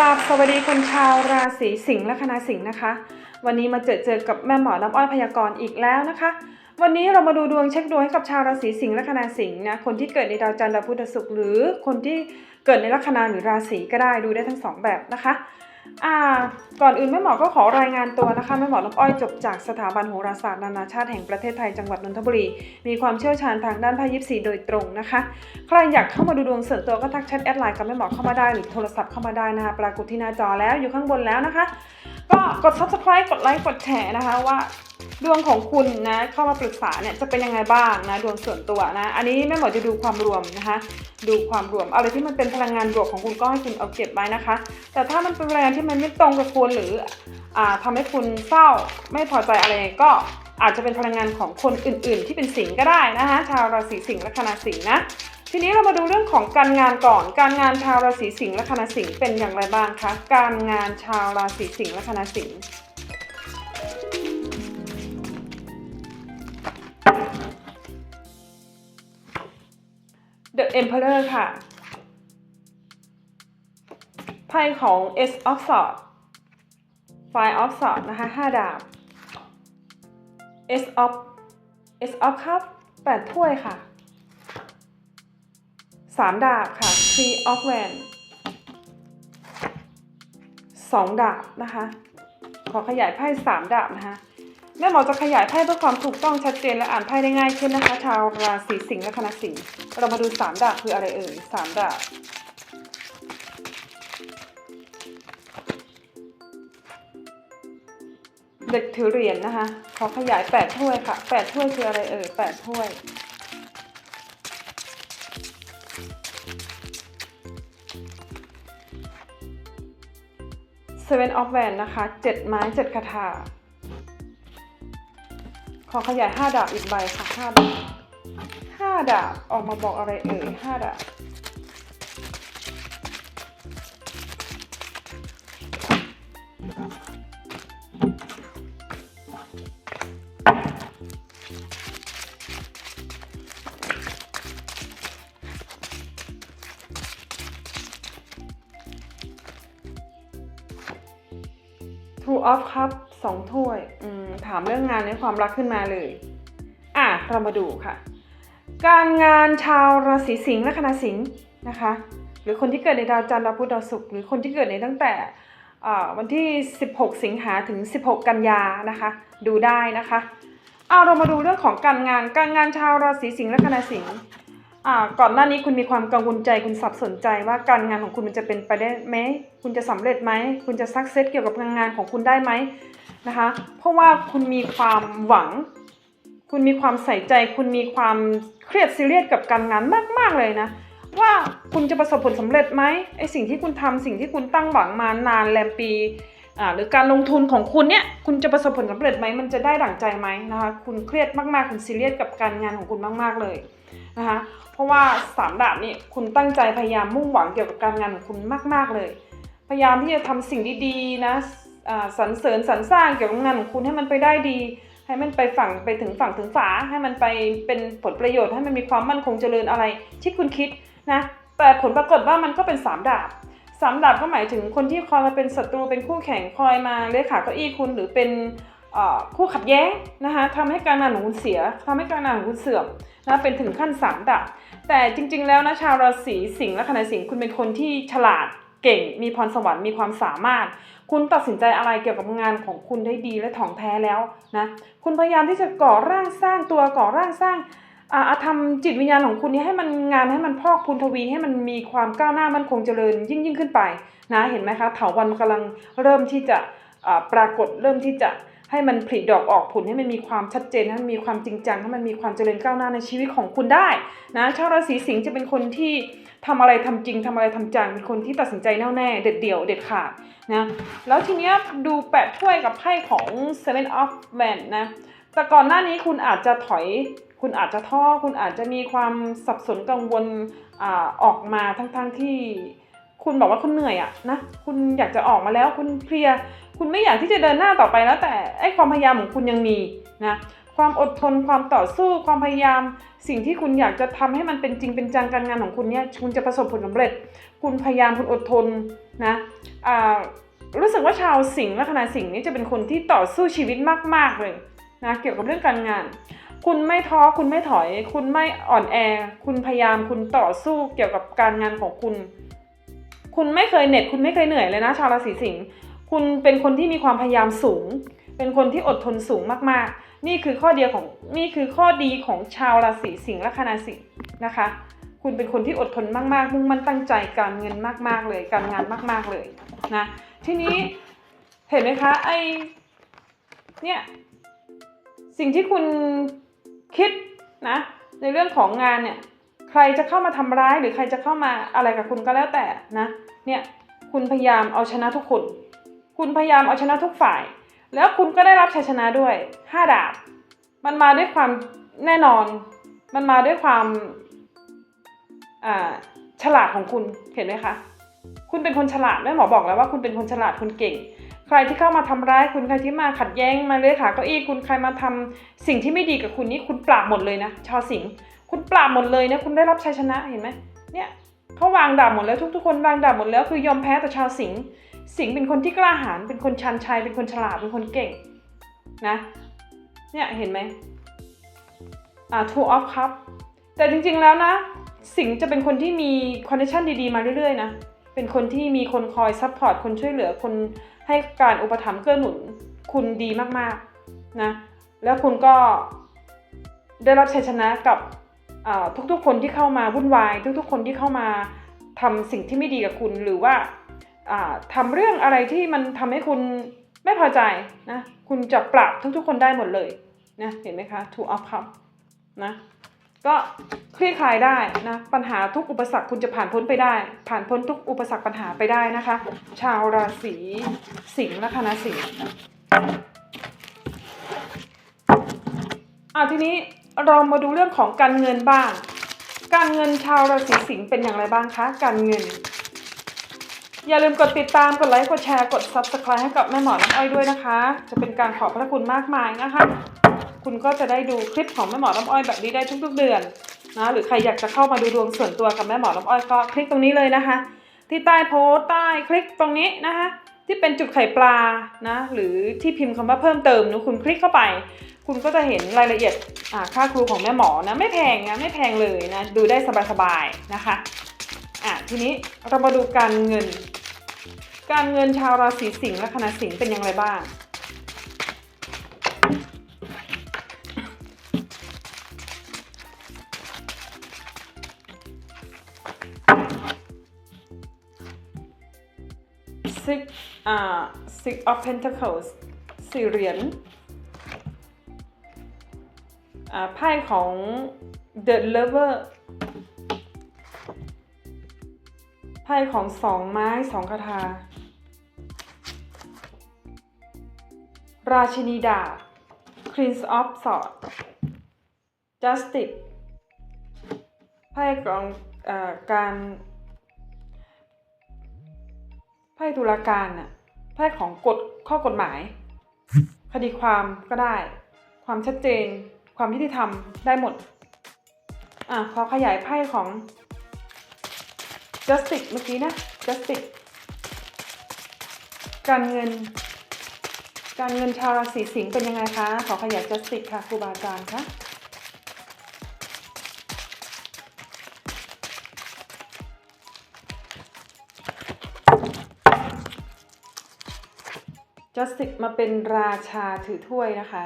ราบสวัสดีคนชาวราศีสิงห์และคณะสิงห์นะคะ วันนี้มาเจอเจอกับแม่หมอน้ำอ้อยพยากรณ์อีกแล้วนะคะ วันนี้เรามาดูดวงเช็คดวงให้กับชาวราศีสิงห์และคณะสิงห์นะคนที่เกิดในดาวจันทร์ดาวพุธศุกร์หรือคนที่เกิดในลัคนาหรือราศีก็ได้ดูได้ทั้งสองแบบนะคะ ก่อนอื่นแม่หมอก็ขอรายงานตัวนะคะแม่หมอลำอ้อยจบจากสถาบันโหราศาสตร์นานาชาติแห่งประเทศไทยจังหวัดนนทบุรี มีความเชี่ยวชาญทางด้านไพ่ยิปซีโดยตรงนะคะใครอยากเข้ามาดูดวงส่วนตัวก็ทักแชทแอดไลน์กับแม่หมอเข้ามาได้หรือโทรศัพท์เข้ามาได้นะคะปรากฏที่หน้าจอแล้วอยู่ข้างบนแล้วนะคะ ก็กด subscribe กดไลค์กดแชร์นะคะว่าดวงของคุณนะเข้ามาปรึกษาเนี่ยจะเป็นยังไงบ้างนะดวงส่วนตัวนะ อันนี้แม่หมอจะดูความรวมนะคะ ดูความรวมอะไรที่มันเป็นพลังงานบวกของคุณก็ให้คุณเอาเก็บไว้นะคะ แต่ถ้ามันเป็นพลังงานที่มันไม่ตรงกับคุณหรืออ่าทำให้คุณเศร้าไม่พอใจอะไรก็อาจจะเป็นพลังงานของคนอื่น ๆ ที่เป็นสิงก็ได้นะคะชาวราศีสิงห์และคณะสิงห์นะ ทีนี้เรามาดูเรื่องของการงานก่อน การงานชาวราศีสิงห์และคณะสิงห์เป็นอย่างไรบ้างคะ การงานชาวราศีสิงห์และคณะสิงห์ The Emperor ค่ะไพ่ของ S of Swords Five of Swords นะคะห้าดาบ S of S of Cup แปดถ้วยค่ะ สามดาบค่ะ Three of Wands สองดาบนะคะ ขอขยายไพ่สามดาบนะคะ แม่หมอจะขยายไพ่เพื่อความถูกต้องชัดเจนและอ่านไพ่ได้ง่ายขึ้นนะคะ ชาวราศีสิงห์และคณะสิงห์เรามาดูสามดาบคืออะไรเอ่ยสามดาบเด็กถือเหรียญนะคะ ขอขยายแปดถ้วยค่ะแปดถ้วยคืออะไรเอ่ยแปดถ้วย Seven of w a n นะคะเจ็ดไม้เจ็ดคาถา ขอขยายห้าดาบอีกใบค่ะห้าดาบห้าดาบ ออกมาบอกอะไรเอ่ยห้าดาบ of Cup สองถ้วยถามเรื่องงานในความรักขึ้นมาเลย อะ เรามาดูค่ะ การงานชาวราศีสิงห์และคณะสิงห์นะคะ หรือคนที่เกิดในดาวจันทร์ดาวพุธดาวศุกร์หรือคนที่เกิดในตั้งแต่วันที่ 16 สิงหาถึง 16 กันยานะคะ ดูได้นะคะเอาเรามาดูเรื่องของการงาน การงานชาวราศีสิงห์และคณะสิงห์ ก่อนหน้านี้คุณมีความกังวลใจคุณสับสนใจว่าการงานของคุณมันจะเป็นไปได้ไหมคุณจะสำเร็จไหมคุณจะสักเซสเกี่ยวกับงานของคุณได้ไหมนะคะ เพราะว่าคุณมีความหวัง คุณมีความใส่ใจ คุณมีความเครียดซีเรียสกับการงานมาก ๆ เลยนะว่าคุณจะประสบผลสำเร็จไหมไอสิ่งที่คุณทำสิ่งที่คุณตั้งหวังมานานแรมปีอ่าหรือการลงทุนของคุณเนี่ยคุณจะประสบผลสำเร็จไหมมันจะได้ดั่งใจไหมนะคะคุณเครียดมากๆคุณซีเรียสกับการงานของคุณมาก ๆเลย นะคะเพราะว่าสามดาบนี่คุณตั้งใจพยายามมุ่งหวังเกี่ยวกับการงานของคุณมาก ๆเลย พยายามที่จะทำสิ่งดีๆนะสรรเสริญสรรสร้างเกี่ยวกับงานของคุณให้มันไปได้ดี ให้มันไปฝั่งไปถึงฝั่งถึงฝาให้มันไปเป็นผลประโยชน์ให้มันมีความมั่นคงเจริญอะไร ที่คุณคิดนะแต่ผลปรากฏว่ามันก็เป็นสามดาบสามดาบก็หมายถึงคนที่คอยมาเป็นศัตรูเป็นคู่แข่งคอยมาเลขาเก้าอี้คุณหรือเป็นคู่ขัดแย้งนะคะทำให้การงานของคุณเสียทำให้การงานของคุณเสื่อม นะเป็นถึงขั้นสามดาบแต่จริงๆแล้วนะชาวราศีสิงห์และคณะสิงห์คุณเป็นคนที่ฉลาดเก่งมีพรสวรรค์มีความสามารถ คุณตัดสินใจอะไรเกี่ยวกับงานของคุณได้ดีและถ่องแท้แล้วนะคุณพยายามที่จะก่อร่างสร้างตัวก่อร่างสร้างอ่าทำจิตวิญญาณของคุณนี้ให้มันงานให้มันพอกพูนทวีให้มันมีความก้าวหน้ามันคงเจริญยิ่งยิ่งขึ้นไปนะเห็นไหมคะเถาวันกำลังเริ่มที่จะปรากฏเริ่มที่จะ ให้มันผลิดอกออกผลให้มันมีความชัดเจนให้มันมีความจริงจังให้มันมีความเจริญก้าวหน้าในชีวิตของคุณได้นะชาวราศีสิงห์จะเป็นคนที่ทำอะไรทำจริงทำอะไรทำจังเป็นคนที่ตัดสินใจแน่วแน่เด็ดเดี่ยวเด็ดขาดนะแล้วทีเนี้ยดูแปดถ้วยกับไพ่ของ Seven of Wands นะแต่ก่อนหน้านี้คุณอาจจะถอย คุณอาจจะท้อคุณอาจจะมีความสับสนกังวลอออกมาทั้งๆทที่คุณบอกว่าคุณเหนื่อยอะนะคุณอยากจะออกมาแล้วคุณเพลีย คุณไม่อยากที่จะเดินหน้าต่อไปแล้วแต่ไอ้ความพยายามของคุณยังมีนะความอดทนความต่อสู้ความพยายาม สิ่งที่คุณอยากจะทำให้มันเป็นจริงเป็นจังการงานของคุณเนี่ยคุณจะประสบผลสำเร็จ คุณพยายามคุณอดทนนะอ่ารู้สึกว่าชาวสิงห์ลัคนาสิงห์นี่จะเป็นคนที่ต่อสู้ชีวิตมาก ๆเลยนะเกี่ยวกับเรื่องการงาน คุณไม่ท้อคุณไม่ถอย คุณไม่อ่อนแอ คุณพยายามคุณต่อสู้เกี่ยวกับการงานของคุณ คุณไม่เคยเหน็ด คุณไม่เคยเหนื่อยเลยนะ ชาวราศีสิงห์ คุณเป็นคนที่มีความพยายามสูง เป็นคนที่อดทนสูงมากๆ นี่คือข้อเดียวของนี่คือข้อดีของชาวราศีสิงห์ลัคนาสิงห์นะคะ คุณเป็นคนที่อดทนมากๆ มุ่งมั่นตั้งใจการเงินมากๆเลย การงานมากๆเลยนะ ทีนี้เห็นไหมคะไอเนี่ยสิ่งที่คุณคิดนะในเรื่องของงานเนี่ยใครจะเข้ามาทำร้ายหรือใครจะเข้ามาอะไรกับคุณก็แล้วแต่นะเนี่ยคุณพยายามเอาชนะทุกคน คุณพยายามเอาชนะทุกฝ่าย แล้วคุณก็ได้รับชัยชนะด้วยห้าดาบ มันมาด้วยความแน่นอน มันมาด้วยความอ่าฉลาดของคุณเห็นไหมคะ คุณเป็นคนฉลาดแม่หมอบอกแล้วว่าคุณเป็นคนฉลาดคนเก่ง ใครที่เข้ามาทำร้ายคุณใครที่มาขัดแย้งมาเลยค่ะเก้าอี้คุณใครมาทำสิ่งที่ไม่ดีกับคุณนี่คุณปราบหมดเลยนะชาวสิงห์คุณปราบหมดเลยนะคุณได้รับชัยชนะเห็นไหมเนี่ยเขาวางดาบหมดแล้วทุกๆคนวางดาบหมดแล้วคือยอมแพ้ต่อชาวสิงห์ สิงห์เป็นคนที่กล้าหาญเป็นคนชันชัยเป็นคนฉลาดเป็นคนเก่งนะเนี่ยเห็นไหมอ่า two of cup แต่จริงๆแล้วนะ สิงห์จะเป็นคนที่มีคอนเนคชั่นดีๆ มาเรื่อยๆนะเป็นคนที่มีคนคอยซัพพอร์ตคนช่วยเหลือคนให้การอุปถัมภ์เกื้อหนุนคุณดีมากๆนะแล้วคุณก็ได้รับชัยชนะกับทุกๆคนที่เข้ามาวุ่นวาย ทุกๆ คนที่เข้ามาทำสิ่งที่ไม่ดีกับคุณหรือว่า อ่าทำเรื่องอะไรที่มันทำให้คุณไม่พอใจนะคุณจะปรับทุกๆคนได้หมดเลยนะเห็นไหมคะ two of cup นะก็คลี่คลายได้นะปัญหาทุกอุปสรรคคุณจะผ่านพ้นไปได้ ผ่านพ้นทุกอุปสรรคปัญหาไปได้นะคะ ชาวราศีสิงห์นะคะนะสิงห์อะทีนี้เรามาดูเรื่องของการเงินบ้าง การเงินชาวราศีสิงห์เป็นอย่างไรบ้างคะ การเงิน อย่าลืมกดติดตาม กดไลค์ กดแชร์ กด subscribe ให้กับแม่หมอน้ำอ้อยด้วยนะคะ จะเป็นการขอบพระคุณมากมายนะคะ คุณก็จะได้ดูคลิปของแม่หมอน้ำอ้อยแบบนี้ได้ทุกๆเดือนนะ หรือใครอยากจะเข้ามาดูดวงส่วนตัวกับแม่หมอน้ำอ้อยก็คลิกตรงนี้เลยนะคะ ที่ใต้โพสต์ใต้คลิกตรงนี้นะคะ ที่เป็นจุดไข่ปลา นะ หรือที่พิมพ์คำว่าเพิ่มเติมนะคุณคลิกเข้าไป คุณก็จะเห็นรายละเอียดค่าครูของแม่หมอนะ ไม่แพงนะ ไม่แพงเลยนะ ดูได้สบายๆนะคะ อะ ทีนี้เรามาดูการเงิน การเงินชาวราศีสิงห์และคณะสิงห์เป็นอย่างไรบ้าง six อ่า six of pentacles สี่เหรียญอ่าไพ่ของ the lover ไพ่ของสองไม้สองคาถา ราชินีดาบ Queen of Swords Justice ไพ่ของอการไพ่ตุลาการน่ะไพ่ของกฎข้อกฎหมาย คดีความก็ได้ ความชัดเจน ความยุติธรรมได้หมด อะขอขยายไพ่ของ justice เมื่อกี้นะ justice การเงิน การเงินชาวราศีสิงห์เป็นยังไงคะ ขอขยาย justice ค่ะครูบาอาจารย์คะ justice มาเป็นราชาถือถ้วยนะคะ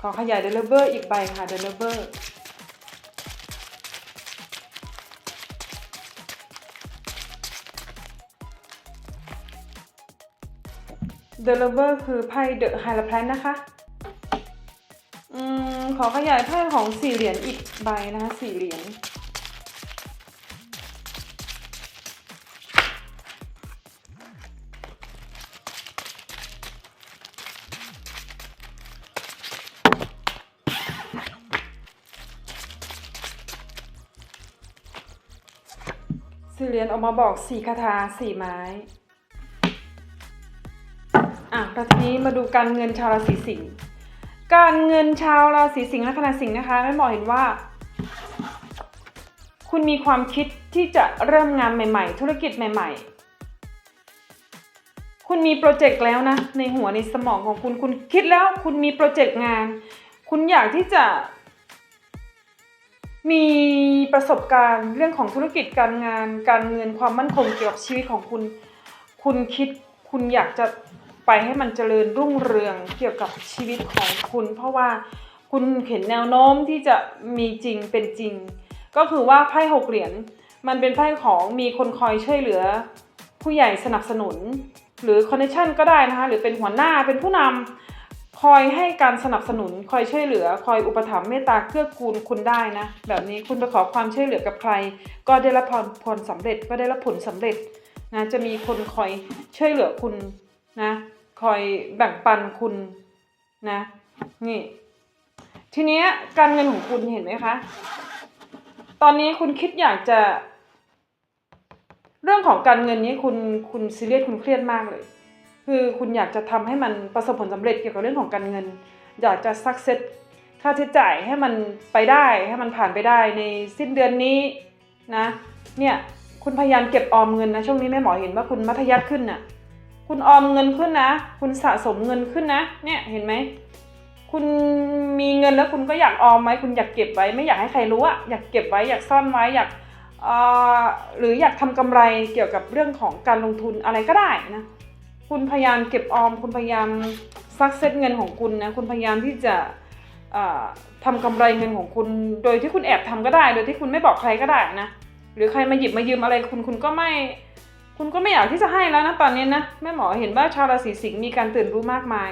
ขอขยาย the lover อีกใบค่ะ the lover The Lover คือไพ่ The Hierophant นะคะอืมขอขยายไพ่ของสี่เหรียญอีกใบนะคะสี่เหรียญสี่เหรียญออกมาบอกสี่คาถาสี่ไม้ อะแล้วทีนี้มาดูการเงินชาวราศีสิงห์ การเงินชาวราศีสิงห์และคณะสิงห์นะคะแม่หมอเห็นว่า คุณมีความคิดที่จะเริ่มงานใหม่ ๆ ธุรกิจใหม่ ๆ คุณมีโปรเจกต์แล้วนะ ในหัวในสมองของคุณคุณคิดแล้วคุณมีโปรเจกต์งาน คุณอยากที่จะ มีประสบการณ์เรื่องของธุรกิจการงาน การเงินความมั่นคงเกี่ยวกับชีวิตของคุณ คุณคิดคุณอยากจะ ไปให้มันเจริญรุ่งเรืองเกี่ยวกับชีวิตของคุณ เพราะว่าคุณเห็นแนวโน้มที่จะมีจริงเป็นจริง ก็คือว่าไพ่หกเหรียญมันเป็นไพ่ของมีคนคอยช่วยเหลือ ผู้ใหญ่สนับสนุน หรือคอนเนคชั่นก็ได้นะคะหรือเป็นหัวหน้าเป็นผู้นำคอยให้การสนับสนุนคอยช่วยเหลือ คอยอุปถัมภ์เมตตาเกื้อกูลคุณได้นะ แบบนี้คุณไปขอความช่วยเหลือกับใคร ก็ได้รับผลสำเร็จก็ได้รับผลสำเร็จนะจะมีคนคอยช่วยเหลือคุณนะ คอยแบ่งปันคุณนะ นี่ ทีเนี้ยการเงินของคุณเห็นไหมคะ ตอนนี้คุณคิดอยากจะ เรื่องของการเงินนี้คุณคุณซีเรียสคุณเครียดมากเลย คือคุณอยากจะทำให้มันประสบผลสำเร็จเกี่ยวกับเรื่องของการเงิน อยากจะซักเซสค่าใช้จ่ายให้มันไปได้ ให้มันผ่านไปได้ในสิ้นเดือนนี้นะ เนี่ยคุณพยายามเก็บออมเงินนะช่วงนี้แม่หมอเห็นว่าคุณมัธยัสถ์ขึ้นน่ะ คุณออมเงินขึ้นนะ คุณสะสมเงินขึ้นนะ เนี่ยเห็นไหม คุณมีเงินแล้วคุณก็อยากออมไหมคุณอยากเก็บไว้ ไม่อยากให้ใครรู้อะอยากเก็บไว้อยากซ่อนไว้อยากเอ่อหรืออยากทำกำไรเกี่ยวกับเรื่องของการลงทุนอะไรก็ได้นะ คุณพยายามเก็บออม คุณพยายามซักเซตเงินของคุณนะ คุณพยายามที่จะเอ่อทำกำไรเงินของคุณ โดยที่คุณแอบทำก็ได้ โดยที่คุณไม่บอกใครก็ได้นะ หรือใครมาหยิบมายืมอะไรคุณคุณก็ไม่ คุณก็ไม่อยากที่จะให้แล้วนะตอนนี้นะแม่หมอเห็นว่าชาวราศีสิงห์มีการตื่นรู้มากมาย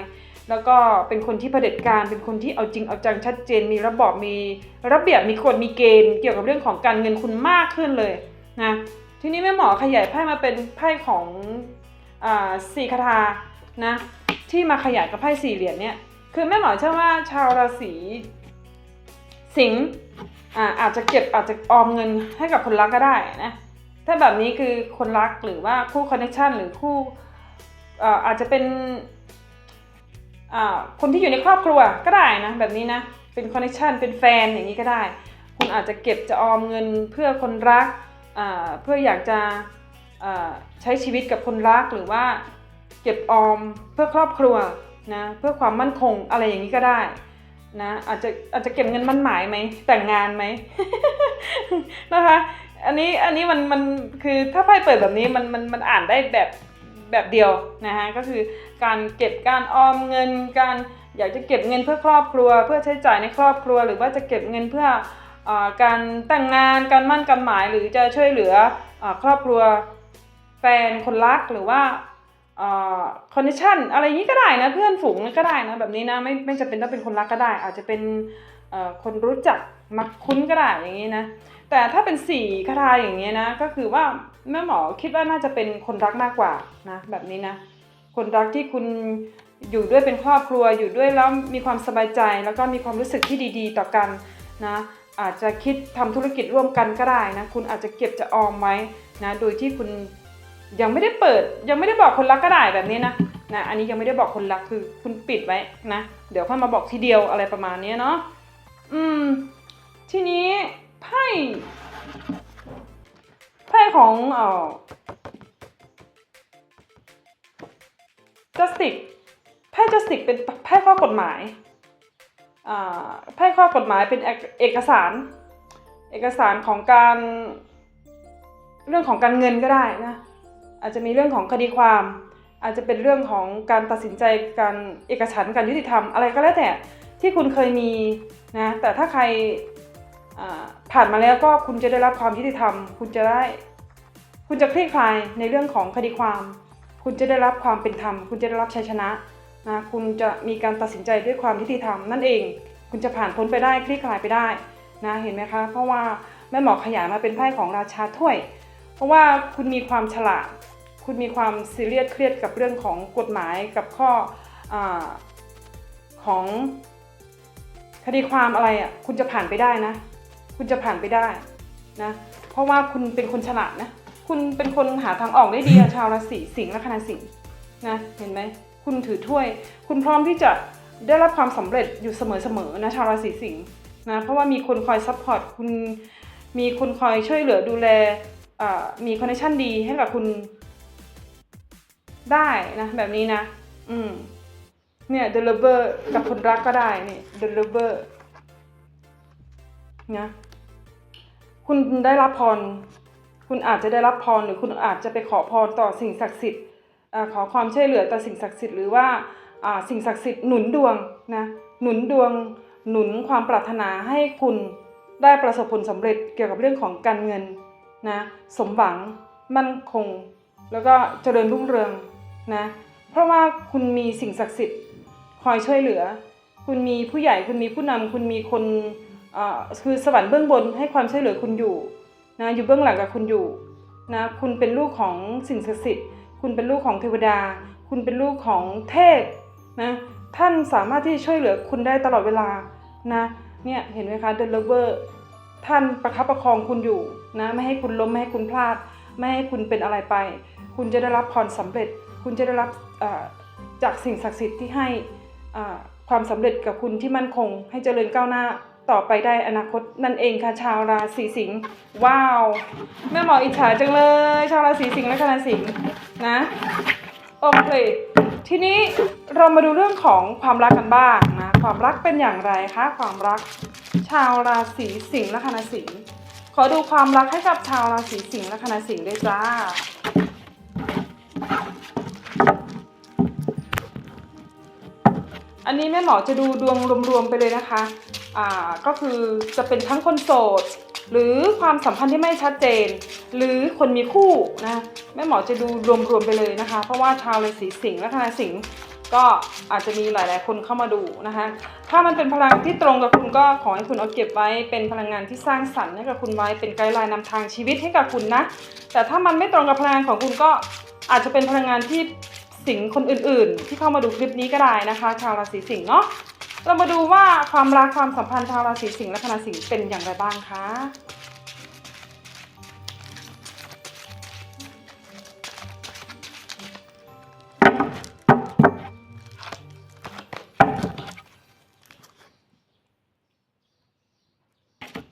แล้วก็เป็นคนที่เผด็จการเป็นคนที่เอาจริงเอาจังชัดเจน มีระบอบมีระเบียบมีกฎมีเกณฑ์ เกี่ยวกับเรื่องของการเงินคุณมากขึ้นเลยนะทีนี้แม่หมอขยายไพ่มาเป็นไพ่ของอ่าสี่คาถานะที่มาขยายกับไพ่สี่เหรียญเนี่ยคือแม่หมอเชื่อว่าชาวราศีสิงห์อ่าอาจจะเก็บอาจจะออมเงินให้กับคนรักก็ได้นะ ถ้าแบบนี้คือคนรักหรือว่าคู่คอนเนคชันหรือคู่เอ่อาจจะเป็นคนที่อยู่ในครอบครัวก็ได้นะแบบนี้นะเป็นคอนเนคชันเป็นแฟนอย่างนี้ก็ได้ คุณอาจจะเก็บจะออมเงินเพื่อคนรักเพื่ออยากจะใช้ชีวิตกับคนรักหรือว่าเก็บออมเพื่อครอบครัวนะเพื่อความมั่นคงอะไรอย่างนี้ก็ได้นะอาจจะอาจจะเก็บเงินมั่นหมายไหมแต่งงานไหมนะคะ อันนี้อันนี้มันมันคือถ้าไพ่เปิดแบบนี้มันมันมันอ่านได้แบบแบบเดียวนะฮะก็คือการเก็บการออมเงิน การอยากจะเก็บเงินเพื่อครอบครัว เพื่อใช้จ่ายในครอบครัว หรือว่าจะเก็บเงินเพื่ออาการแต่งงานการมั่นการหมาย หรือจะช่วยเหลืออครอบครัวแฟนคนรักหรือว่าคอนดิชันอะไรอย่างนี้ก็ได้นะเพื่อนฝูงก็ได้นะแบบนี้นะไม่ไม่จำเป็นต้องเป็นคนรักก็ได้ อาจจะเป็นคนรู้จักมักคุ้นก็ได้อย่างนี้นะ แต่ถ้าเป็นสี่คาถาอย่างเงี้นะก็คือว่าแม่หมอคิดว่าน่าจะเป็นคนรักมากกว่านะแบบนี้นะคนรักที่คุณอยู่ด้วยเป็นครอบครัวอยู่ด้วยแล้วมีความสบายใจ แล้วก็มีความรู้สึกที่ดีๆ ต่อกันนะอาจจะคิดทำธุรกิจร่วมกันก็ได้นะคุณอาจจะเก็บจะออมไว้นะโดยที่คุณยังไม่ได้เปิด ยังไม่ได้บอกคนรักก็ได้แบบนี้นะนะอันนี้ยังไม่ได้บอกคนรักคือคุณปิดไว้นะ เดี๋ยวค่อยมาบอกทีเดียวอะไรประมาณนี้เนาะอืมทีนี้ ไพ่ไพ่ของเอ่อ justice ไพ่ justice เป็นไพ่ข้อกฎหมายไพ่ข้อกฎหมายเป็นเอกสาร เอกสารของการเรื่องของการเงินก็ได้นะอาจจะมีเรื่องของคดีความ อาจจะเป็นเรื่องของการตัดสินใจการเอกฉันการยุติธรรมอะไรก็แล้วแต่ที่คุณเคยมีนะแต่ถ้าใคร ผ่านมาแล้วก็คุณจะได้รับความยุติธรรม คุณจะได้ คุณจะคลี่คลายในเรื่องของคดีความ คุณจะได้รับความเป็นธรรม คุณจะได้รับชัยชนะนะคุณจะมีการตัดสินใจด้วยความยุติธรรมนั่นเอง คุณจะผ่านพ้นไปได้คลี่คลายไปได้นะเห็นไหมคะ เพราะว่าแม่หมอขยายมาเป็นไพ่ของราชาถ้วย เพราะว่าคุณมีความฉลาด คุณมีความซีเรียสเครียดกับเรื่องของกฎหมายกับข้ออของคดีความอะไรอะคุณจะผ่านไปได้นะ คุณจะผ่านไปได้นะ เพราะว่าคุณเป็นคนฉลาดนะ คุณเป็นคนหาทางออกได้ดีอะชาวราศีสิงห์และคณะสิงห์นะ เห็นไหม คุณถือถ้วย คุณพร้อมที่จะได้รับความสำเร็จอยู่เสมอๆนะชาวราศีสิงห์นะ เพราะว่ามีคนคอยซัพพอร์ตคุณ มีคนคอยช่วยเหลือดูแลอ่ามีคอนเนคชั่นดีให้กับคุณได้นะแบบนี้นะ อืม เนี่ย deliver กับคนรักก็ได้นี่ deliver นะ คุณได้รับพร คุณอาจจะได้รับพรหรือคุณอาจจะไปขอพรต่อสิ่งศักดิ์สิทธิ์ขอความช่วยเหลือต่อสิ่งศักดิ์สิทธิ์หรือว่าสิ่งศักดิ์สิทธิ์หนุนดวงนะหนุนดวงหนุนความปรารถนาให้คุณได้ประสบผลสำเร็จเกี่ยวกับเรื่องของการเงินนะสมหวังมั่นคง แล้วก็เจริญรุ่งเรืองนะเพราะว่าคุณมีสิ่งศักดิ์สิทธิ์คอยช่วยเหลือ คุณมีผู้ใหญ่คุณมีผู้นำคุณมีคน คือสวรรค์เบื้องบนให้ความช่วยเหลือคุณอยู่นะอยู่เบื้องหลังกับคุณอยู่นะคุณเป็นลูกของสิ่งศักดิ์สิทธิ์คุณเป็นลูกของเทวดา คุณเป็นลูกของเทพนะท่านสามารถที่ช่วยเหลือคุณได้ตลอดเวลานะเนี่ยเห็นไหมคะ The Lover ท่านประคับประคองคุณอยู่นะไม่ให้คุณล้มไม่ให้คุณพลาด ไม่ให้คุณเป็นอะไรไป คุณจะได้รับพรสำเร็จ คุณจะได้รับจากสิ่งศักดิ์สิทธิ์ที่ให้ความสำเร็จกับคุณที่มั่นคง ให้เจริญก้าวหน้า ต่อไปได้อนาคตนั่นเองค่ะชาวราศีสิงห์ว้าว แม่หมออิจฉาจังเลย ชาวราศีสิงห์และคณะสิงห์นะโอเคทีนี้เรามาดูเรื่องของความรักกันบ้างนะความรักเป็นอย่างไรคะความรักชาวราศีสิงห์และคณะสิงห์ขอดูความรักให้กับชาวราศีสิงห์และคณะสิงห์ด้วยจ้าอันนี้แม่หมอจะดูดวงรวมๆไปเลยนะคะ ก็คือจะเป็นทั้งคนโสด หรือความสัมพันธ์ที่ไม่ชัดเจน หรือคนมีคู่นะแม่หมอจะดูรวมๆไปเลยนะคะ เพราะว่าชาวราศีสิงห์และคณะสิงห์ก็อาจจะมีหลาย ๆ คนเข้ามาดูนะคะ ถ้ามันเป็นพลังที่ตรงกับคุณก็ขอให้คุณเอาเก็บไว้เป็นพลังงานที่สร้างสรรค์ให้กับคุณไว้เป็นไกด์ไลน์นำทางชีวิตให้กับคุณนะ แต่ถ้ามันไม่ตรงกับพลังงานของคุณก็อาจจะเป็นพลังงานที่สิงห์คนอื่น ๆ ที่เข้ามาดูคลิปนี้ก็ได้นะคะ ชาวราศีสิงห์เนาะ เรามาดูว่าความรักความสัมพันธ์ชาวราศีสิงห์และคณะสิงห์เป็นอย่างไรบ้างคะ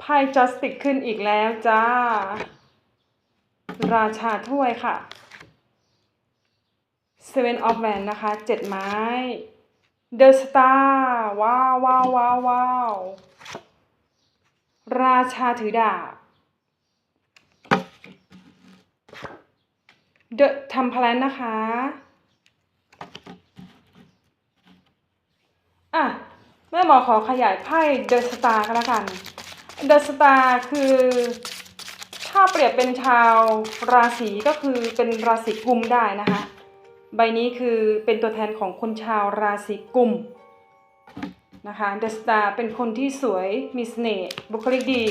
ไพ่จัสติกขึ้นอีกแล้วจ้า ราชาถ้วยค่ะ Seven of w a n d นะคะเจ็ดไม้ The Star ว้าวว้าวว้าวว้าวราชาถือดาบ The Temperance นะคะ อะแม่หมอขอขยายไพ่ The Star ก็แล้วกัน The Star คือ ถ้าเปรียบเป็นชาวราศีก็คือเป็นราศีกุมได้นะคะ ใบนี้คือเป็นตัวแทนของคนชาวราศีกุมนะคะเดสตาเป็นคนที่สวยมีเสน่ห์บุคลิกดี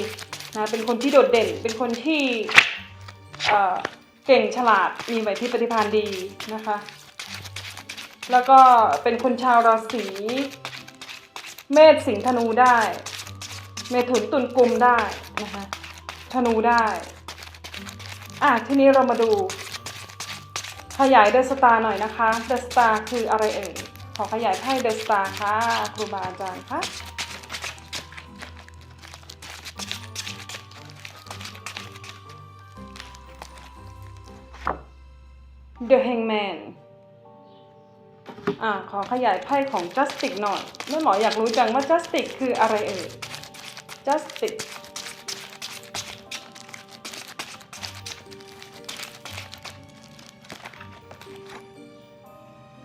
นะเป็นคนที่โดดเด่น เป็นคนที่เเก่งฉลาดมีไหวพริบปฏิภาณดีนะคะ แล้วก็เป็นคนชาวราศีเมษสิงห์ธนูได้ เมถุนตุลกุมได้นะคะธนูได้อะทีนี้เรามาดู ขยายเดอะสตาร์หน่อยนะคะเดอะสตาร์คืออะไรเอ่ยขอขยายไพ่เดอะสตาร์ค่ะครูบาอาจารย์คะ The Hangman อ่าขอขยายไพ่ของ Justice หน่อยแม่หมออยากรู้จังว่า Justice คืออะไรเอ่ย Justice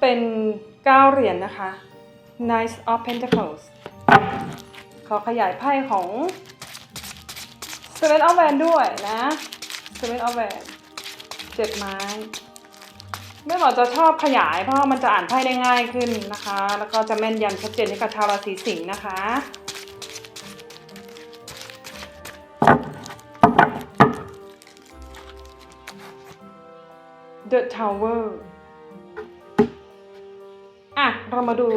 เป็นเก้าเหรียญนะคะ Knight of Pentacles ขอขยายไพ่ของ Seven of Wands ด้วยนะ Seven of Wands เจ็ดไม้แม่หมอจะชอบขยายเพราะมันจะอ่านไพ่ได้ง่ายขึ้นนะคะ แล้วก็จะแม่นยำชัดเจนให้กับชาวราศีสิงห์นะคะ The Tower อะ เรามาดู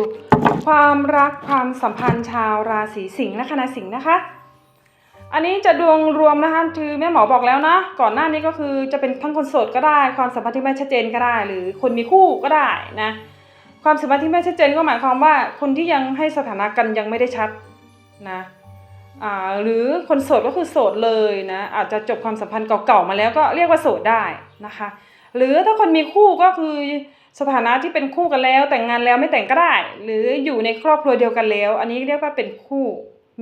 ความรักความสัมพันธ์ชาวราศีสิงห์และคณะสิงห์นะคะ อันนี้จะดวงรวมนะคะคือแม่หมอบอกแล้วนะ ก่อนหน้านี้ก็คือจะเป็นทั้งคนโสดก็ได้ ความสัมพันธ์ที่ไม่ชัดเจนก็ได้ หรือคนมีคู่ก็ได้นะความสัมพันธ์ที่ไม่ชัดเจนก็หมายความว่าคนที่ยังให้สถานะกันยังไม่ได้ชัดนะอ่าหรือคนโสดก็คือโสดเลยนะอาจจะจบความสัมพันธ์เก่าๆมาแล้วก็เรียกว่าโสดได้นะคะ หรือถ้าคนมีคู่ก็คือ สถานะที่เป็นคู่กันแล้ว แต่งงานแล้วไม่แต่งก็ได้ หรืออยู่ในครอบครัวเดียวกันแล้ว อันนี้เรียกว่าเป็นคู่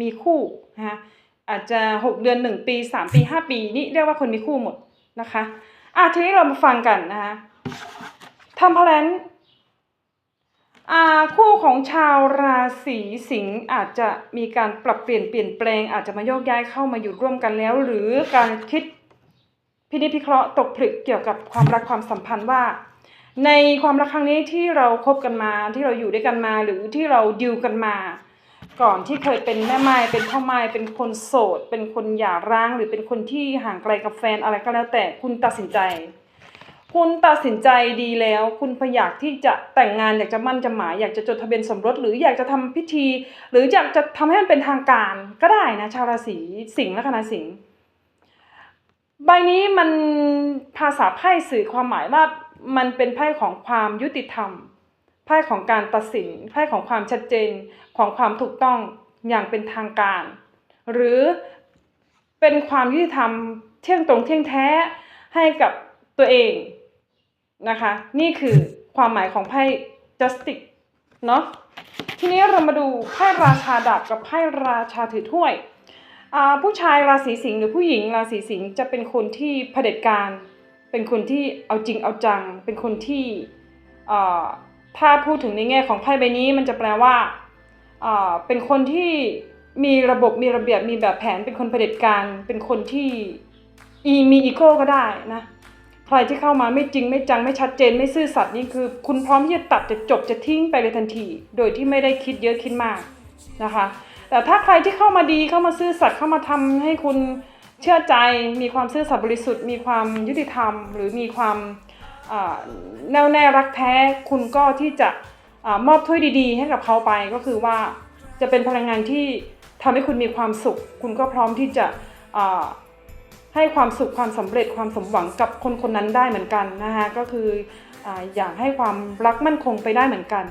มีคู่นะคะอาจจะ 6 เดือน 1 ปี 3 ปี 5 ปีนี่เรียกว่าคนมีคู่หมดนะคะอะทีนี้เรามาฟังกันนะคะทำพลันอ่าคู่ของชาวราศีสิงห์อาจจะมีการปรับเปลี่ยนเปลี่ยนแปลง อาจจะมาโยกย้ายเข้ามาอยู่ร่วมกันแล้ว หรือการคิดพินิจพิเคราะห์ตกผลึกเกี่ยวกับความรักความสัมพันธ์ว่า ในความรักครั้งนี้ที่เราคบกันมาที่เราอยู่ด้วยกันมาหรือที่เราดิวกันมา ก่อนที่เคยเป็นแม่ไม้เป็นพ่อไม้เป็นคนโสด เป็นคนหย่าร้าง หรือเป็นคนที่ห่างไกลกับแฟนอะไรก็แล้วแต่คุณตัดสินใจ คุณตัดสินใจดีแล้ว คุณพยากที่จะแต่งงานอยากจะมั่นจะหมายอยากจะจดทะเบียนสมรส หรืออยากจะทำพิธี หรืออยากจะทำให้มันเป็นทางการก็ได้นะ ชาวราศีสิงห์และคณะสิงห์ใบนี้มันภาษาไพ่สื่อความหมายว่า มันเป็นไพ่ของความยุติธรรม ไพ่ของการตัดสิน ไพ่ของความชัดเจน ของความถูกต้องอย่างเป็นทางการ หรือเป็นความยุติธรรมเที่ยงตรงเที่ยงแท้ให้กับตัวเองนะคะ นี่คือความหมายของไพ่ justice เนาะทีนี้เรามาดูไพ่ราชาดาบกับไพ่ราชาถือถ้วย ผู้ชายราศีสิงห์หรือผู้หญิงราศีสิงห์จะเป็นคนที่เผด็จการ เป็นคนที่เอาจริงเอาจัง เป็นคนที่ถ้าพูดถึงในแง่ของไพ่ใบนี้มันจะแปลว่าเป็นคนที่มีระบบมีระเบียบมีแบบแผนเป็นคนเผด็จการ เป็นคนที่อีมีอีโก้ก็ได้นะใครที่เข้ามาไม่จริงไม่จังไม่ชัดเจนไม่ซื่อสัตย์นี่คือ คุณพร้อมที่จะตัดจะจบจะทิ้งไปเลยทันที โดยที่ไม่ได้คิดเยอะคิดมากนะคะ แต่ถ้าใครที่เข้ามาดีเข้ามาซื่อสัตย์เข้ามาทำให้คุณ เชื่อใจมีความซื่อสัตย์บริสุทธิ์ มีความยุติธรรม หรือมีความแน่วแน่รักแท้คุณก็ที่จะอามอบถ้วยดีๆ ให้กับเขาไปก็คือว่าจะเป็นพลังงานที่ทำให้คุณมีความสุข คุณก็พร้อมที่จะให้ความสุขความสำเร็จความสมหวังกับคนคนนั้นได้เหมือนกันนะคะก็คือออยากให้ความรักมั่นคงไปได้เหมือนกัน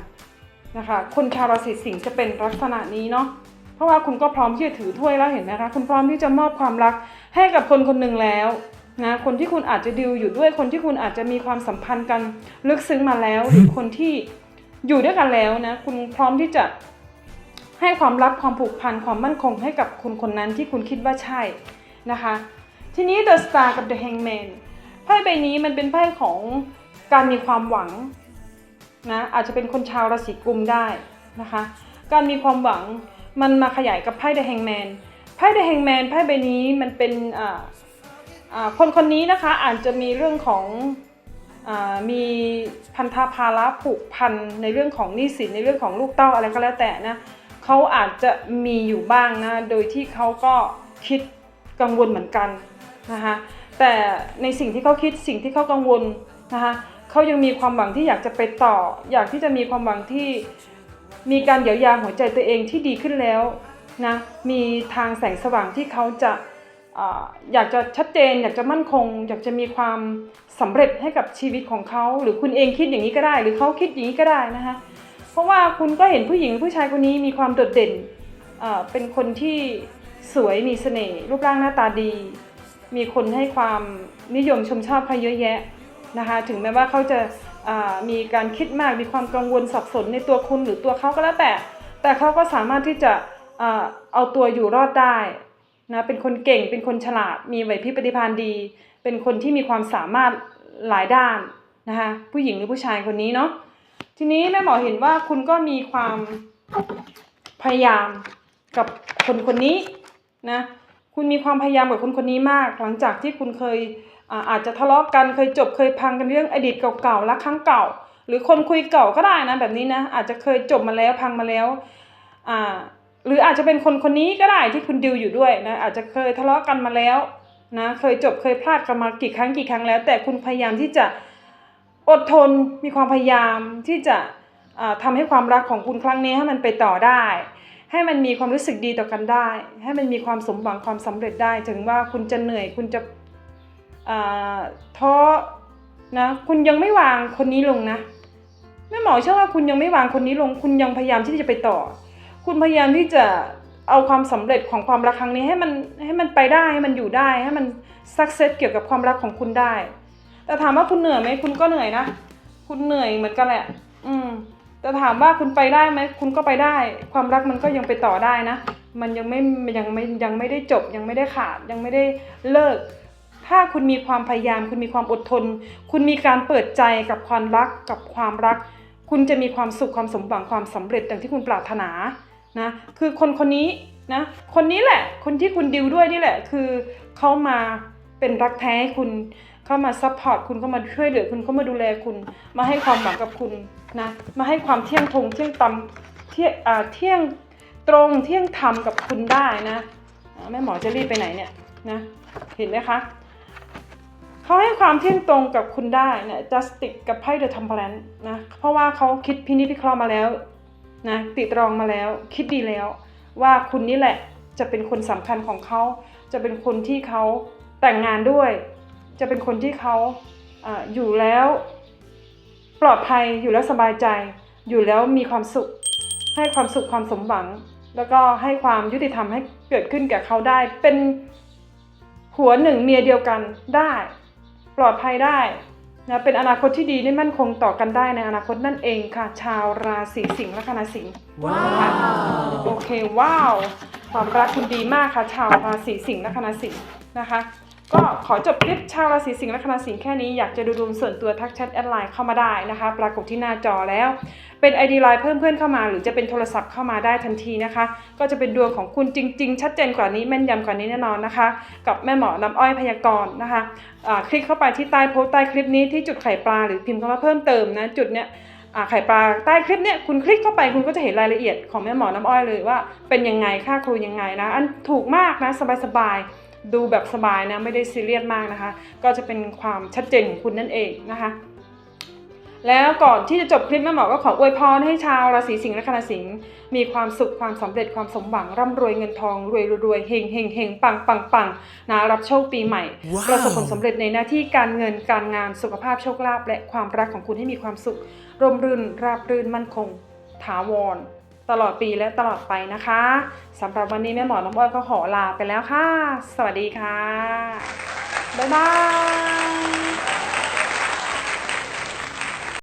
นะคะคนชาวราศีสิงห์จะเป็นลักษณะนี้เนาะ เพราะว่าคุณก็พร้อมที่จะถือถ้วยแล้วเห็นไหมคะคุณพร้อมที่จะมอบความรักให้กับคนคนหนึ่งแล้วนะคนที่คุณอาจจะดิวอยู่ด้วยคนที่คุณอาจจะมีความสัมพันธ์กันลึกซึ้งมาแล้ว หรือคนที่อยู่ด้วยกันแล้วนะคุณพร้อมที่จะให้ความรักความผูกพันความมั่นคงให้กับคนคนนั้นที่คุณคิดว่าใช่นะคะ ทีนี้ The Star กับ The Hangman ไพ่ใบนี้มันเป็นไพ่ของการมีความหวังนะอาจจะเป็นคนชาวราศีกุมได้นะคะ การมีความหวัง มันมาขยายกับไพ่เดอะแฮงแมนไพ่เดอะแฮงแมนไพ่ใบนี้มันเป็นอ่าคนคนนี้นะคะอาจจะมีเรื่องของอามีพันธภาระผูกพันในเรื่องของหนี้สินในเรื่องของลูกเต้าอะไรก็แล้วแต่นะเขาอาจจะมีอยู่บ้างนะโดยที่เขาก็คิดกังวลเหมือนกันนะคะแต่ในสิ่งที่เขาคิดสิ่งที่เขากังวลนะคะเขายังมีความหวังที่อยากจะไปต่อ อยากที่จะมีความหวังที่ มีการเยียวยาหัวใจตัวเองที่ดีขึ้นแล้วนะมีทางแสงสว่างที่เขาจะอยากจะชัดเจน อยากจะมั่นคง อยากจะมีความสำเร็จให้กับชีวิตของเขา หรือคุณเองคิดอย่างนี้ก็ได้ หรือเขาคิดอย่างนี้ก็ได้นะคะเพราะว่าคุณก็เห็นผู้หญิงผู้ชายคนนี้มีความโดดเด่นเป็นคนที่สวยมีเสน่ห์รูปร่างหน้าตาดี มีคนให้ความนิยมชมชอบเขาเยอะแยะนะคะถึงแม้ว่าเขาจะ มีการคิดมากมีความกังวลสับสนในตัวคุณหรือตัวเขาก็แล้วแต่ แต่เขาก็สามารถที่จะเอาตัวอยู่รอดได้นะเป็นคนเก่งเป็นคนฉลาด มีไหวพริบปฏิภาณดี เป็นคนที่มีความสามารถหลายด้านนะคะผู้หญิงหรือผู้ชายคนนี้เนาะทีนี้แม่หมอเห็นว่าคุณก็มีความพยายามกับคนคนนี้นะคุณมีความพยายามกับคนคนนี้มาก หลังจากที่คุณเคย อาอาจจะทะเลาะกันเคยจบเคยพังกันเรื่องอดีตเก่าๆรักครั้งเก่า หรือคนคุยเก่าก็ได้นะแบบนี้นะอาจจะเคยจบมาแล้วพังมาแล้วอ่าหรืออาจจะเป็นคนคนนี้ก็ได้ที่คุณดิวอยู่ด้วยนะอาจจะเคยทะเลาะกันมาแล้วนะเคยจบเคยพลาดกันมากี่ครั้งกี่ครั้งแล้ว แต่คุณพยายามที่จะอดทนมีความพยายามที่จะอ่าทำให้ความรักของคุณครั้งนี้ให้มันไปต่อได้ ให้มันมีความรู้สึกดีต่อกันได้ ให้มันมีความสมหวังความสำเร็จได้ ถึงว่าคุณจะเหนื่อยคุณจะ ท้อนะคุณยังไม่วางคนนี้ลงนะแม่หมอเชื่อว่าคุณยังไม่วางคนนี้ลง คุณยังพยายามที่จะไปต่อ คุณพยายามที่จะเอาความสำเร็จของความรักครั้งนี้ให้มันให้มันไปได้ให้มันอยู่ได้ให้มันสักเซสเกี่ยวกับความรักของคุณได้ แต่ถามว่าคุณเหนื่อยไหมคุณก็เหนื่อยนะ คุณเหนื่อยเหมือนกันแหละ อืมแต่ถามว่าคุณไปได้ไหมคุณก็ไปได้ ความรักมันก็ยังไปต่อได้นะ มันยังไม่ยังไม่ยังไม่ได้จบยังไม่ได้ขาดยังไม่ได้เลิก ถ้าคุณมีความพยายาม คุณมีความอดทน คุณมีการเปิดใจกับความรักกับความรัก คุณจะมีความสุขความสมหวังความสำเร็จดังที่คุณปรารถนานะคือคนคนนี้นะคนนี้แหละ คนที่คุณดิวด้วยนี่แหละ คือเขามาเป็นรักแท้ให้คุณเข้ามาซัพพอร์ตคุณเข้ามาช่วยเหลือคุณเข้ามาดูแลคุณ มาให้ความหวังกับคุณนะมาให้ความเที่ยงทงเที่ยงตำเที่ยงเที่ยงตรงเที่ยงธรรมกับคุณได้นะแม่หมอจะรีบไปไหนเนี่ยนะเห็นไหมคะ เขาให้ความเที่ยงตรงกับคุณได้เนี่ย justice กับไพ่ the temperance นะเพราะว่าเขาคิดพินิจพิเคราะห์มาแล้วนะติดรองมาแล้ว คิดดีแล้ว ว่าคุณนี่แหละจะเป็นคนสำคัญของเขา จะเป็นคนที่เขาแต่งงานด้วย จะเป็นคนที่เขาอาอยู่แล้ว ปลอดภัยอยู่แล้วสบายใจ อยู่แล้วมีความสุข ให้ความสุขความสมหวัง แล้วก็ให้ความยุติธรรมให้เกิดขึ้นแก่เขาได้ เป็นหัวหนึ่งเมียเดียวกันได้ ปลอดภัยได้นะเป็นอนาคตที่ดีได้มั่นคงต่อกันได้ในอนาคตนั่นเองค่ะ ชาวราศีสิงห์และคณะสิงห์ว้าโอเคว้าว ความรักคุณดีมากค่ะ ชาวราศีสิงห์และคณะสิงห์นะคะ ก็ขอจบคลิปชาวราศีสิงห์และคณะสิงห์แค่นี้อยากจะดูดวงส่วนตัวทักแชทแอดไลน์เข้ามาได้นะคะ ปรากฏที่หน้าจอแล้ว เป็น ID ไลน์เพิ่มเพื่อนเข้ามา หรือจะเป็นโทรศัพท์เข้ามาได้ทันทีนะคะ ก็จะเป็นดวงของคุณจริง ๆ ชัดเจนกว่านี้แม่นยำกว่านี้แน่นอนนะคะ กับแม่หมอน้ำอ้อยพยากรณ์นะคะอ่าคลิกเข้าไปที่ใต้โพสต์ใต้คลิปนี้ที่จุดไข่ปลาหรือพิมพ์คำว่าเพิ่มเติมนะจุดเนี้ยไข่ปลาใต้คลิปเนี่ยคุณคลิกเข้าไปคุณก็จะเห็นรายละเอียดของแม่หมอน้ำอ้อยเลยว่าเป็นยังไงค่าครูยังไงนะอันถูกมากนะสบายๆ ดูแบบสบายนะไม่ได้ซีเรียสมากนะคะ ก็จะเป็นความชัดเจนของคุณนั่นเองนะคะแล้วก่อนที่จะจบคลิปแม่หมอก็ขออวยพรให้ชาวราศีสิงห์และคณะสิงห์มีความสุขความสำเร็จความสมหวังร่ำรวยเงินทองรวยรวยเฮงเฮงเฮงปังปังปังนะรับโชคปีใหม่ว้าวประสบผลสำเร็จในหน้าที่การเงินการงานสุขภาพโชคลาภและความรักของคุณให้มีความสุขร่มรื่นราบรื่นมั่นคง ถาวร ตลอดปีและตลอดไปนะคะสำหรับวันนี้แม่หมอน้องอ้อยก็ขอลาไปแล้วค่ะ สวัสดีค่ะ บ๊ายบาย